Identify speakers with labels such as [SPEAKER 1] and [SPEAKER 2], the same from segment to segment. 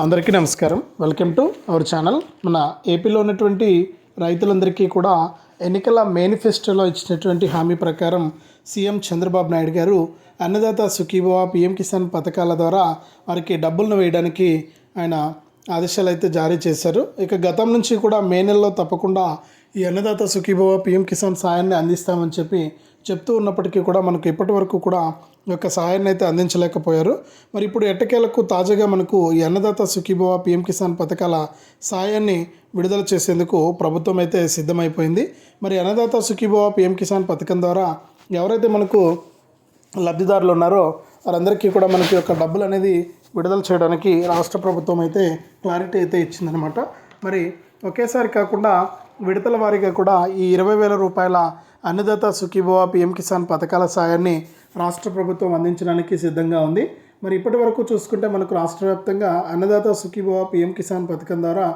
[SPEAKER 1] అందరికీ నమస్కారం. Welcome to our channel. మన ఏపీలో ఉన్నటువంటి రైతులందరికీ కూడా ఎన్నికల మేనిఫెస్టోలో ఇచ్చినటువంటి హామీ ప్రకారం సీఎం చంద్రబాబు నాయుడు గారు అన్నదాత సుఖీభవ పిఎం కిసాన్ పథకాల ద్వారా వారికి డబ్బులను వేయడానికి ఆయన ఆదేశాలు అయితే జారీ చేశారు. ఇక గతం నుంచి కూడా మే నెలలో తప్పకుండా ఈ అన్నదాత సుఖీభవ పిఎం కిసాన్ సాయాన్ని అందిస్తామని చెప్పి చెప్తూ ఉన్నప్పటికీ కూడా మనకు ఇప్పటి వరకు కూడా ఈ యొక్క సహాయాన్ని అయితే అందించలేకపోయారు. మరి ఇప్పుడు ఎట్టకేలకు తాజాగా మనకు ఈ అన్నదాత సుఖీభవ పిఎం కిసాన్ పథకాల సాయాన్ని విడుదల చేసేందుకు ప్రభుత్వం అయితే సిద్ధమైపోయింది. మరి అన్నదాత సుఖీభవ పిఎం కిసాన్ పథకం ద్వారా ఎవరైతే మనకు లబ్ధిదారులు ఉన్నారో వారందరికీ కూడా మనకి యొక్క డబ్బులు అనేది విడుదల చేయడానికి రాష్ట్ర ప్రభుత్వం అయితే క్లారిటీ అయితే ఇచ్చిందనమాట మరి ఒకేసారి కాకుండా విడతల వారీగా కూడా ఈ ఇరవై వేల రూపాయల అన్నదాత సుఖీభవ పిఎం కిసాన్ పథకాల సాయాన్ని రాష్ట్ర ప్రభుత్వం అందించడానికి సిద్ధంగా ఉంది. మరి ఇప్పటి వరకు చూసుకుంటే మనకు రాష్ట్ర వ్యాప్తంగా అన్నదాత సుఖీభవ పిఎం కిసాన్ పథకం ద్వారా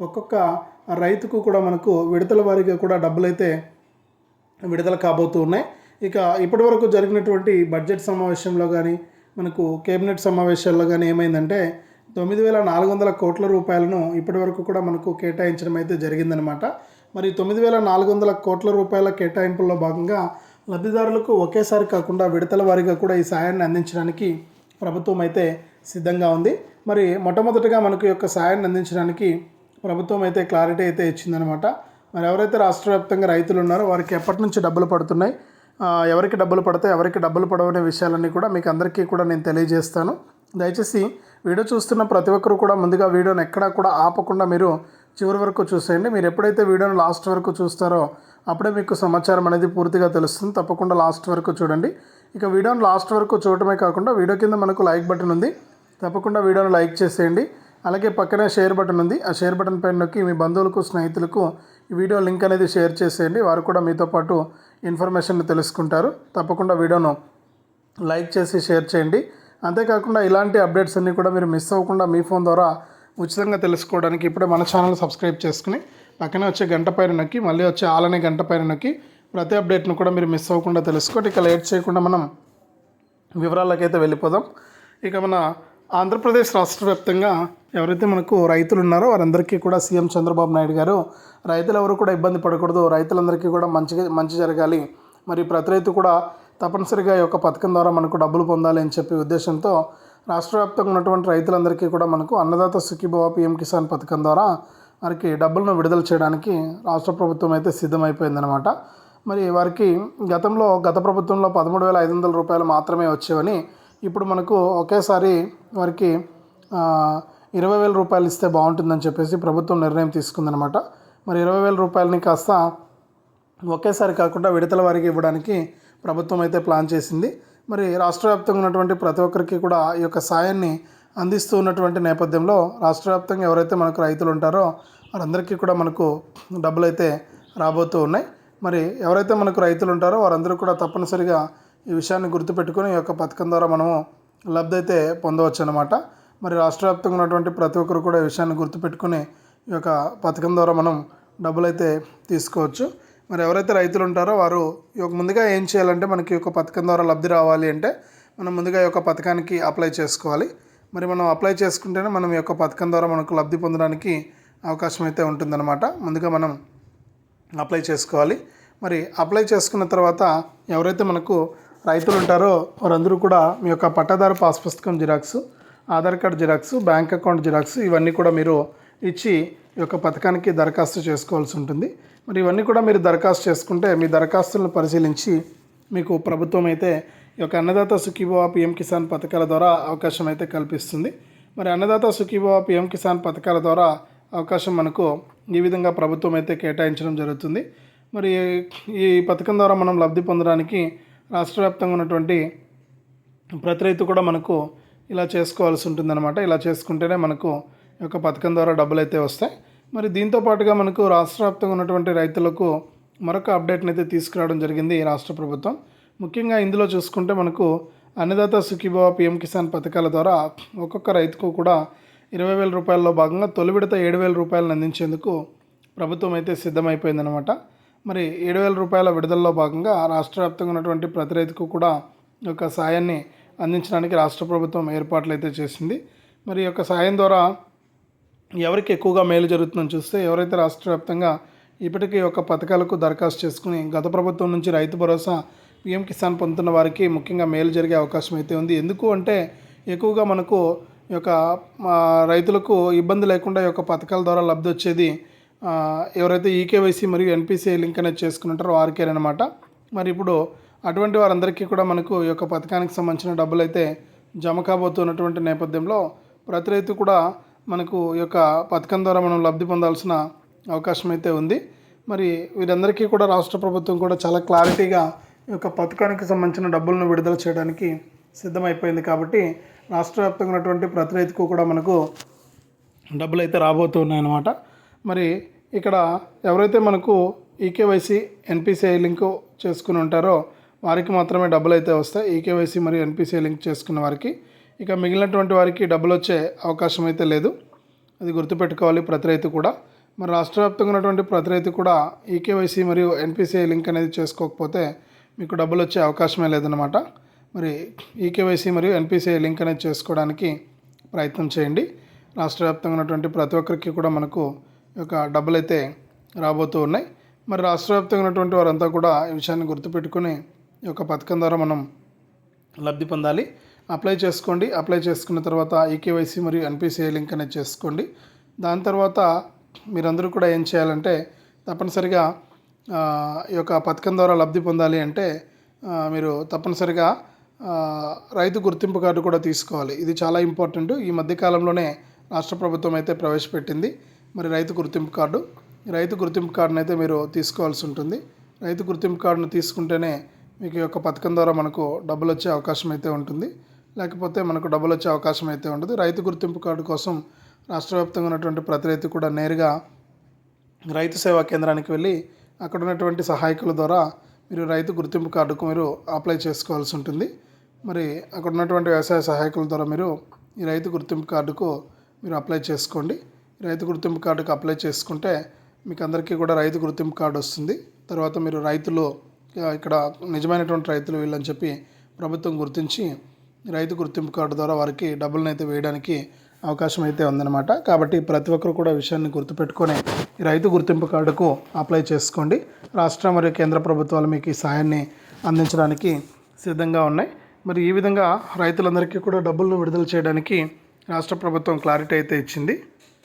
[SPEAKER 1] ఒక్కొక్క రైతుకు కూడా మనకు విడతల వారీగా కూడా డబ్బులైతే విడుదల కాబోతూ ఉన్నాయి. ఇక ఇప్పటి వరకు జరిగినటువంటి బడ్జెట్ సమావేశంలో కానీ మనకు కేబినెట్ సమావేశాల్లో కానీ ఏమైందంటే తొమ్మిది వేల నాలుగు వందల కోట్ల రూపాయలను ఇప్పటి వరకు కూడా మనకు కేటాయించడం అయితే జరిగిందనమాట మరి తొమ్మిది వేల నాలుగు వందల కోట్ల రూపాయల కేటాయింపుల్లో భాగంగా లబ్ధిదారులకు ఒకేసారి కాకుండా విడతల వారీగా కూడా ఈ సాయాన్ని అందించడానికి ప్రభుత్వం అయితే సిద్ధంగా ఉంది. మరి మొట్టమొదటిగా మనకు యొక్క సాయాన్ని అందించడానికి ప్రభుత్వం అయితే క్లారిటీ అయితే ఇచ్చిందనమాట. మరి ఎవరైతే రాష్ట్ర వ్యాప్తంగా రైతులు ఉన్నారో వారికి ఎప్పటి నుంచి డబ్బులు పడుతున్నాయి ఎవరికి డబ్బులు పడతాయి ఎవరికి డబ్బులు పడవనే విషయాలన్నీ కూడా మీకు అందరికీ కూడా నేను తెలియజేస్తాను. దయచేసి వీడియో చూస్తున్న ప్రతి ఒక్కరు కూడా ముందుగా వీడియోని ఎక్కడా కూడా ఆపకుండా మీరు చివరి వరకు చూసేయండి. మీరు ఎప్పుడైతే వీడియోను లాస్ట్ వరకు చూస్తారో అప్పుడే మీకు సమాచారం అనేది పూర్తిగా తెలుస్తుంది. తప్పకుండా లాస్ట్ వరకు చూడండి. ఇక వీడియోను లాస్ట్ వరకు చూడటమే కాకుండా వీడియో కింద మనకు లైక్ బటన్ ఉంది. తప్పకుండా వీడియోను లైక్ చేసేయండి. అలాగే పక్కనే షేర్ బటన్ ఉంది. ఆ షేర్ బటన్ పైన నొక్కి మీ బంధువులకు స్నేహితులకు ఈ వీడియో లింక్ అనేది షేర్ చేసేయండి. వారు కూడా మీతో పాటు ఇన్ఫర్మేషన్ తెలుసుకుంటారు. తప్పకుండా వీడియోను లైక్ చేసి షేర్ చేయండి. అంతేకాకుండా ఇలాంటి అప్డేట్స్ అన్నీ కూడా మీరు మిస్ అవ్వకుండా మీ ఫోన్ ద్వారా ఉచితంగా తెలుసుకోవడానికి ఇప్పుడే మన ఛానల్ సబ్స్క్రైబ్ చేసుకుని పక్కనే వచ్చే గంట పైన నొక్కి మళ్ళీ వచ్చే ఆలనే గంట పైన నొక్కి ప్రతి అప్డేట్ను కూడా మీరు మిస్ అవ్వకుండా తెలుసుకోండి. ఇక లేట్ చేయకుండా మనం వివరాలకైతే వెళ్ళిపోదాం. ఇక మన ఆంధ్రప్రదేశ్ రాష్ట్ర వ్యాప్తంగా ఎవరైతే మనకు రైతులు ఉన్నారో వారందరికీ కూడా సీఎం చంద్రబాబు నాయుడు గారు రైతులు ఎవరు కూడా ఇబ్బంది పడకూడదు రైతులందరికీ కూడా మంచిగా మంచి జరగాలి. మరి ప్రతి రైతు కూడా తప్పనిసరిగా ఈ యొక్క పథకం ద్వారా మనకు డబ్బులు పొందాలి అని చెప్పే ఉద్దేశంతో రాష్ట్ర వ్యాప్తంగా ఉన్నటువంటి రైతులందరికీ కూడా మనకు అన్నదాత సుఖీభవ పిఎం కిసాన్ పథకం ద్వారా వారికి డబ్బులను విడుదల చేయడానికి రాష్ట్ర ప్రభుత్వం అయితే సిద్ధమైపోయిందనమాట మరి వారికి గతంలో గత ప్రభుత్వంలో పదమూడు వేల ఐదు వందల రూపాయలు మాత్రమే వచ్చేవని ఇప్పుడు మనకు ఒకేసారి వారికి ఇరవై వేల రూపాయలు ఇస్తే బాగుంటుందని చెప్పేసి ప్రభుత్వం నిర్ణయం తీసుకుందనమాట మరి ఇరవై వేల రూపాయలని కాస్త ఒకేసారి కాకుండా విడతల వారికి ఇవ్వడానికి ప్రభుత్వం అయితే ప్లాన్ చేసింది. మరి రాష్ట్ర వ్యాప్తంగా ఉన్నటువంటి ప్రతి ఒక్కరికి కూడా ఈ యొక్క సాయాన్ని అందిస్తూ ఉన్నటువంటి నేపథ్యంలో రాష్ట్ర వ్యాప్తంగా ఎవరైతే మనకు రైతులు ఉంటారో వారందరికీ కూడా మనకు డబ్బులు అయితే రాబోతూ ఉన్నాయి. మరి ఎవరైతే మనకు రైతులు ఉంటారో వారందరూ కూడా తప్పనిసరిగా ఈ విషయాన్ని గుర్తుపెట్టుకొని ఈ యొక్క పథకం ద్వారా మనము లబ్ధి అయితే పొందవచ్చు అనమాట మరి రాష్ట్ర వ్యాప్తంగా ఉన్నటువంటి ప్రతి ఒక్కరు కూడా ఈ విషయాన్ని గుర్తుపెట్టుకుని ఈ యొక్క పథకం ద్వారా మనం డబ్బులు అయితే తీసుకోవచ్చు. మరి ఎవరైతే రైతులు ఉంటారో వారు యొక్క ముందుగా ఏం చేయాలంటే మనకి ఒక యొక్క పథకం ద్వారా లబ్ధి రావాలి అంటే మనం ముందుగా ఈ యొక్క పథకానికి అప్లై చేసుకోవాలి. మరి మనం అప్లై చేసుకుంటేనే మనం ఈ యొక్క పథకం ద్వారా మనకు లబ్ధి పొందడానికి అవకాశం అయితే ఉంటుందన్నమాట. ముందుగా మనం అప్లై చేసుకోవాలి. మరి అప్లై చేసుకున్న తర్వాత ఎవరైతే మనకు రైతులు ఉంటారో వారందరూ కూడా మీ యొక్క పట్టాదారు పాస్ పుస్తకం xerox Aadhaar card xerox bank account xerox ఇవన్నీ కూడా మీరు ఇచ్చి ఈ యొక్క పథకానికి దరఖాస్తు చేసుకోవాల్సి ఉంటుంది. మరి ఇవన్నీ కూడా మీరు దరఖాస్తు చేసుకుంటే మీ దరఖాస్తులను పరిశీలించి మీకు ప్రభుత్వం అయితే ఈ యొక్క అన్నదాత సుఖీభవ పిఎం కిసాన్ పథకాల ద్వారా అవకాశం అయితే కల్పిస్తుంది. మరి అన్నదాత సుఖీభవ పిఎం కిసాన్ పథకాల ద్వారా అవకాశం మనకు ఈ విధంగా ప్రభుత్వం అయితే కేటాయించడం జరుగుతుంది. మరి ఈ పథకం ద్వారా మనం లబ్ధి పొందడానికి రాష్ట్ర వ్యాప్తంగా ఉన్నటువంటి ప్రతి రైతు కూడా మనకు ఇలా చేసుకోవాల్సి ఉంటుందన్నమాట. ఇలా చేసుకుంటేనే మనకు యొక్క పథకం ద్వారా డబ్బులు అయితే వస్తాయి. మరి దీంతో పాటుగా మనకు రాష్ట్ర వ్యాప్తంగా ఉన్నటువంటి రైతులకు మరొక అప్డేట్ని అయితే తీసుకురావడం జరిగింది ఈ రాష్ట్ర ప్రభుత్వం. ముఖ్యంగా ఇందులో చూసుకుంటే మనకు అన్నదాత సుఖీభవ పిఎం కిసాన్ పథకాల ద్వారా ఒక్కొక్క రైతుకు కూడా ఇరవై వేల రూపాయల్లో భాగంగా తొలి విడత ఏడు వేల రూపాయలను అందించేందుకు ప్రభుత్వం అయితే సిద్ధమైపోయిందనమాట మరి ఏడు వేల రూపాయల విడుదలలో భాగంగా రాష్ట్ర వ్యాప్తంగా ఉన్నటువంటి ప్రతి రైతుకు కూడా యొక్క సాయాన్ని అందించడానికి రాష్ట్ర ప్రభుత్వం ఏర్పాట్లు అయితే చేసింది. మరి యొక్క సాయం ద్వారా ఎవరికి ఎక్కువగా మేలు జరుగుతుందని చూస్తే ఎవరైతే రాష్ట్ర వ్యాప్తంగా ఇప్పటికీ యొక్క పథకాలకు దరఖాస్తు చేసుకుని గత ప్రభుత్వం నుంచి రైతు భరోసా పిఎం కిసాన్ పొందుతున్న వారికి ముఖ్యంగా మేలు జరిగే అవకాశం అయితే ఉంది. ఎందుకు అంటే ఎక్కువగా మనకు ఈ యొక్క రైతులకు ఇబ్బంది లేకుండా ఈ యొక్క పథకాల ద్వారా లబ్ధి వచ్చేది ఎవరైతే ఈకేవైసీ మరియు ఎన్పిసిఐ లింక్ అనేది చేసుకుని వారికేనమాట మరి ఇప్పుడు అటువంటి వారందరికీ కూడా మనకు ఈ యొక్క పథకానికి సంబంధించిన డబ్బులు అయితే జమ కాబోతున్నటువంటి నేపథ్యంలో ప్రతి రైతు కూడా మనకు ఈ యొక్క పథకం ద్వారా మనం లబ్ధి పొందాల్సిన అవకాశం అయితే ఉంది. మరి వీరందరికీ కూడా రాష్ట్ర ప్రభుత్వం కూడా చాలా క్లారిటీగా ఈ యొక్క పథకానికి సంబంధించిన డబ్బులను విడుదల చేయడానికి సిద్ధమైపోయింది కాబట్టి రాష్ట్ర వ్యాప్తంగా ఉన్నటువంటి ప్రతి రైతుకు కూడా మనకు డబ్బులు అయితే రాబోతున్నాయి అన్నమాట మరి ఇక్కడ ఎవరైతే మనకు ఈకేవైసీ ఎన్పిసిఐ లింక్ చేసుకుని ఉంటారో వారికి మాత్రమే డబ్బులు అయితే వస్తాయి. ఈకేవైసీ మరియు ఎన్పిసిఐ లింక్ చేసుకున్న వారికి ఇక మిగిలినటువంటి వారికి డబ్బులు వచ్చే అవకాశం అయితే లేదు. అది గుర్తుపెట్టుకోవాలి ప్రతి రైతు కూడా. మరి రాష్ట్ర వ్యాప్తంగా ఉన్నటువంటి ప్రతి రైతు కూడా ఈకేవైసీ మరియు ఎన్పిసిఐ లింక్ అనేది చేసుకోకపోతే మీకు డబ్బులు వచ్చే అవకాశమే లేదనమాట మరి ఈకేవైసీ మరియు ఎన్పిసిఐ లింక్ అనేది చేసుకోవడానికి ప్రయత్నం చేయండి. రాష్ట్ర వ్యాప్తంగా ఉన్నటువంటి ప్రతి ఒక్కరికి కూడా మనకు ఒక యొక్క డబ్బులు అయితే రాబోతూ ఉన్నాయి. మరి రాష్ట్ర వ్యాప్తంగా ఉన్నటువంటి వారంతా కూడా ఈ విషయాన్ని గుర్తుపెట్టుకుని ఈ యొక్క పథకం ద్వారా మనం లబ్ధి పొందాలి. అప్లై చేసుకోండి. అప్లై చేసుకున్న తర్వాత ఈకేవైసీ మరియు ఎన్పిసిఐ లింక్ అనేది చేసుకోండి. దాని తర్వాత మీరందరూ కూడా ఏం చేయాలంటే తప్పనిసరిగా ఈ యొక్క పథకం ద్వారా లబ్ధి పొందాలి అంటే మీరు తప్పనిసరిగా రైతు గుర్తింపు కార్డు కూడా తీసుకోవాలి. ఇది చాలా ఇంపార్టెంట్. ఈ మధ్యకాలంలోనే రాష్ట్ర ప్రభుత్వం అయితే ప్రవేశపెట్టింది మరి రైతు గుర్తింపు కార్డు. రైతు గుర్తింపు కార్డును అయితే మీరు తీసుకోవాల్సి ఉంటుంది. రైతు గుర్తింపు కార్డును తీసుకుంటేనే మీకు యొక్క పథకం ద్వారా మనకు డబ్బులు వచ్చే అవకాశం అయితే ఉంటుంది. లేకపోతే మనకు డబ్బులు వచ్చే అవకాశం అయితే ఉండదు. రైతు గుర్తింపు కార్డు కోసం రాష్ట్ర వ్యాప్తంగా ఉన్నటువంటి ప్రతి రైతు కూడా నేరుగా రైతు సేవా కేంద్రానికి వెళ్ళి అక్కడ ఉన్నటువంటి సహాయకుల ద్వారా మీరు రైతు గుర్తింపు కార్డుకు మీరు అప్లై చేసుకోవాల్సి ఉంటుంది. మరి అక్కడ ఉన్నటువంటి వ్యవసాయ సహాయకుల ద్వారా మీరు ఈ రైతు గుర్తింపు కార్డుకు మీరు అప్లై చేసుకోండి. రైతు గుర్తింపు కార్డుకు అప్లై చేసుకుంటే మీకు అందరికీ కూడా రైతు గుర్తింపు కార్డు వస్తుంది. తర్వాత మీరు రైతులు ఇక్కడ నిజమైనటువంటి రైతులు వీళ్ళని చెప్పి ప్రభుత్వం గుర్తించి రైతు గుర్తింపు కార్డు ద్వారా వారికి డబ్బులను అయితే వేయడానికి అవకాశం అయితే ఉందన్నమాట. కాబట్టి ప్రతి ఒక్కరు కూడా విషయాన్ని గుర్తుపెట్టుకొని రైతు గుర్తింపు కార్డుకు అప్లై చేసుకోండి. రాష్ట్ర మరియు కేంద్ర ప్రభుత్వాలు మీకు ఈ సాయాన్ని అందించడానికి సిద్ధంగా ఉన్నాయి. మరి ఈ విధంగా రైతులందరికీ కూడా డబ్బులను విడుదల చేయడానికి రాష్ట్ర ప్రభుత్వం క్లారిటీ అయితే ఇచ్చింది.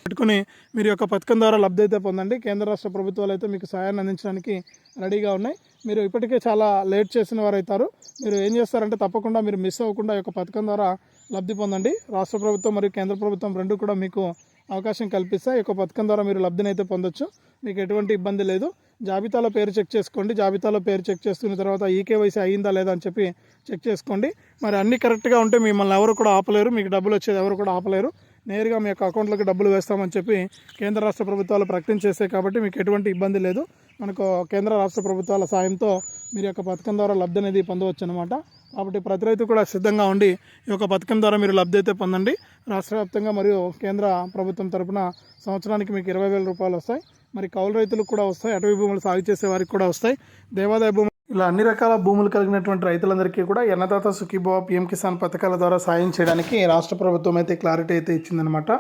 [SPEAKER 1] పెట్టుకుని మీరు యొక్క పథకం ద్వారా లబ్ధి అయితే పొందండి. కేంద్ర రాష్ట్ర ప్రభుత్వాలు అయితే మీకు సహాయాన్ని అందించడానికి రెడీగా ఉన్నాయి. మీరు ఇప్పటికే చాలా లేట్ చేసిన వారు అవుతారు మీరు ఏం చేస్తారంటే తప్పకుండా మీరు మిస్ అవ్వకుండా యొక్క పథకం ద్వారా లబ్ధి పొందండి. రాష్ట్ర ప్రభుత్వం మరియు కేంద్ర ప్రభుత్వం రెండు కూడా మీకు అవకాశం కల్పిస్తాయి. యొక్క పథకం ద్వారా మీరు లబ్ధిని అయితే పొందొచ్చు. మీకు ఎటువంటి ఇబ్బంది లేదు. జాబితాలో పేరు చెక్ చేసుకోండి. జాబితాలో పేరు చెక్ చేసుకున్న తర్వాత ఈకేవైసీ అయ్యిందా లేదా అని చెప్పి చెక్ చేసుకోండి. మరి అన్నీ కరెక్ట్గా ఉంటే మిమ్మల్ని ఎవరు కూడా ఆపలేరు. మీకు డబ్బులు వచ్చేది ఎవరు కూడా ఆపలేరు. నేరుగా మీ యొక్క అకౌంట్లోకి డబ్బులు వేస్తామని చెప్పి కేంద్ర రాష్ట్ర ప్రభుత్వాలు ప్రకటించేస్తాయి కాబట్టి మీకు ఎటువంటి ఇబ్బంది లేదు. మనకు కేంద్ర రాష్ట్ర ప్రభుత్వాల సాయంతో మీరు యొక్క పథకం ద్వారా లబ్ధి అనేది పొందవచ్చు అనమాట కాబట్టి ప్రతి రైతు కూడా సిద్ధంగా ఉండి ఈ యొక్క పథకం ద్వారా మీరు లబ్ధి అయితే పొందండి. రాష్ట్ర వ్యాప్తంగా మరియు కేంద్ర ప్రభుత్వం తరపున సంవత్సరానికి మీకు ఇరవై వేల రూపాయలు వస్తాయి. మరి కౌలు రైతులకు కూడా వస్తాయి. అటవీ భూములు సాగు చేసే వారికి కూడా వస్తాయి. దేవాదాయ భూములు ఇలా అన్ని రకాల భూములు కలిగినటువంటి రైతులందరికీ కూడా అన్నదాత సుఖీభవ పిఎం కిసాన్ పథకాల ద్వారా సాయం చేయడానికి రాష్ట్ర ప్రభుత్వం అయితే క్లారిటీ అయితే ఇచ్చిందనమాట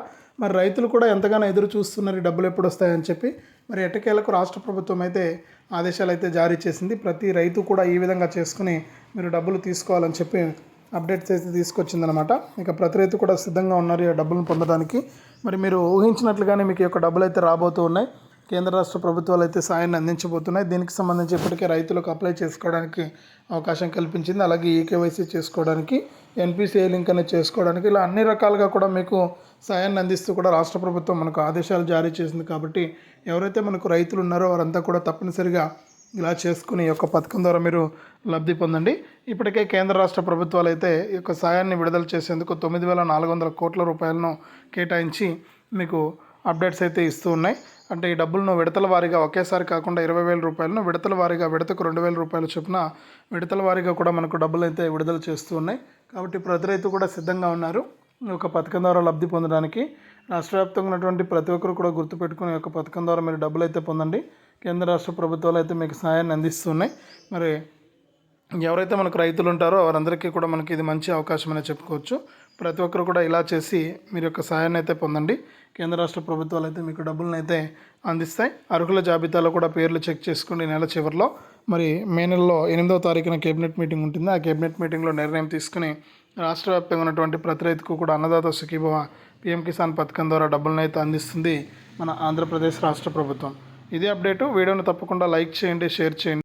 [SPEAKER 1] మరి రైతులు కూడా ఎంతగానో ఎదురు చూస్తున్నారు డబ్బులు ఎప్పుడు వస్తాయని చెప్పి. మరి ఎట్టకేలకు రాష్ట్ర ప్రభుత్వం అయితే ఆదేశాలు అయితే జారీ చేసింది. ప్రతి రైతు కూడా ఈ విధంగా చేసుకుని మీరు డబ్బులు తీసుకోవాలని చెప్పి అప్డేట్స్ అయితే తీసుకొచ్చిందనమాట ఇక ప్రతి రైతు కూడా సిద్ధంగా ఉన్నారు ఈ డబ్బులను పొందడానికి. మరి మీరు ఊహించినట్లుగానే మీకు యొక్క డబ్బులు అయితే రాబోతూ ఉన్నాయి. కేంద్ర రాష్ట్ర ప్రభుత్వాలు అయితే సాయాన్ని అందించబోతున్నాయి. దీనికి సంబంధించి ఇప్పటికే రైతులకు అప్లై చేసుకోవడానికి అవకాశం కల్పించింది. అలాగే ఈకేవైసీ చేసుకోవడానికి ఎన్పిసిఐ లింక్ అనేది చేసుకోవడానికి ఇలా అన్ని రకాలుగా కూడా మీకు సాయాన్ని అందిస్తూ కూడా రాష్ట్ర ప్రభుత్వం మనకు ఆదేశాలు జారీ చేసింది కాబట్టి ఎవరైతే మనకు రైతులు ఉన్నారో వారంతా కూడా తప్పనిసరిగా ఇలా చేసుకుని ఈ యొక్క పథకం ద్వారా మీరు లబ్ధి పొందండి. ఇప్పటికే కేంద్ర రాష్ట్ర ప్రభుత్వాలు అయితే ఈ యొక్క సాయాన్ని విడుదల చేసేందుకు తొమ్మిది వేల నాలుగు వందల కోట్ల రూపాయలను కేటాయించి మీకు అప్డేట్స్ అయితే ఇస్తూ ఉన్నాయి. అంటే ఈ డబ్బులను విడతల వారీగా ఒకేసారి కాకుండా ఇరవై వేల రూపాయలను విడతల వారీగా విడతకు రెండు వేల రూపాయలు చొప్పున విడతల వారీగా కూడా మనకు డబ్బులు అయితే విడుదల చేస్తూ ఉన్నాయి. కాబట్టి ప్రతి రైతు కూడా సిద్ధంగా ఉన్నారు. ఈ యొక్క పథకం ద్వారా లబ్ధి పొందడానికి రాష్ట్ర వ్యాప్తంగా ఉన్నటువంటి ప్రతి ఒక్కరు కూడా గుర్తుపెట్టుకుని ఈ యొక్క పథకం ద్వారా మీరు డబ్బులు అయితే పొందండి. కేంద్ర రాష్ట్ర ప్రభుత్వాలు అయితే మీకు సహాయాన్ని అందిస్తున్నాయి. మరి ఎవరైతే మనకు రైతులు ఉంటారో వారందరికీ కూడా మనకి ఇది మంచి అవకాశం అనే చెప్పుకోవచ్చు. ప్రతి ఒక్కరు కూడా ఇలా చేసి మీరు యొక్క సహాయాన్ని అయితే పొందండి. కేంద్ర రాష్ట్ర ప్రభుత్వాలు అయితే మీకు డబ్బులను అయితే అందిస్తాయి. అర్హుల జాబితాలో కూడా పేర్లు చెక్ చేసుకోండి నెల చివరిలో. మరి మే నెలలో ఎనిమిదవ తారీఖున కేబినెట్ మీటింగ్ ఉంటుంది. ఆ కేబినెట్ మీటింగ్లో నిర్ణయం తీసుకుని రాష్ట్ర వ్యాప్తంగా ఉన్నటువంటి ప్రతి రైతుకు కూడా అన్నదాత సుఖీభవ పిఎం కిసాన్ పథకం ద్వారా డబ్బులను అయితే అందిస్తుంది మన ఆంధ్రప్రదేశ్ రాష్ట్ర ప్రభుత్వం. ఇదే అప్డేటు. వీడియోను తప్పకుండా లైక్ చేయండి షేర్ చేయండి.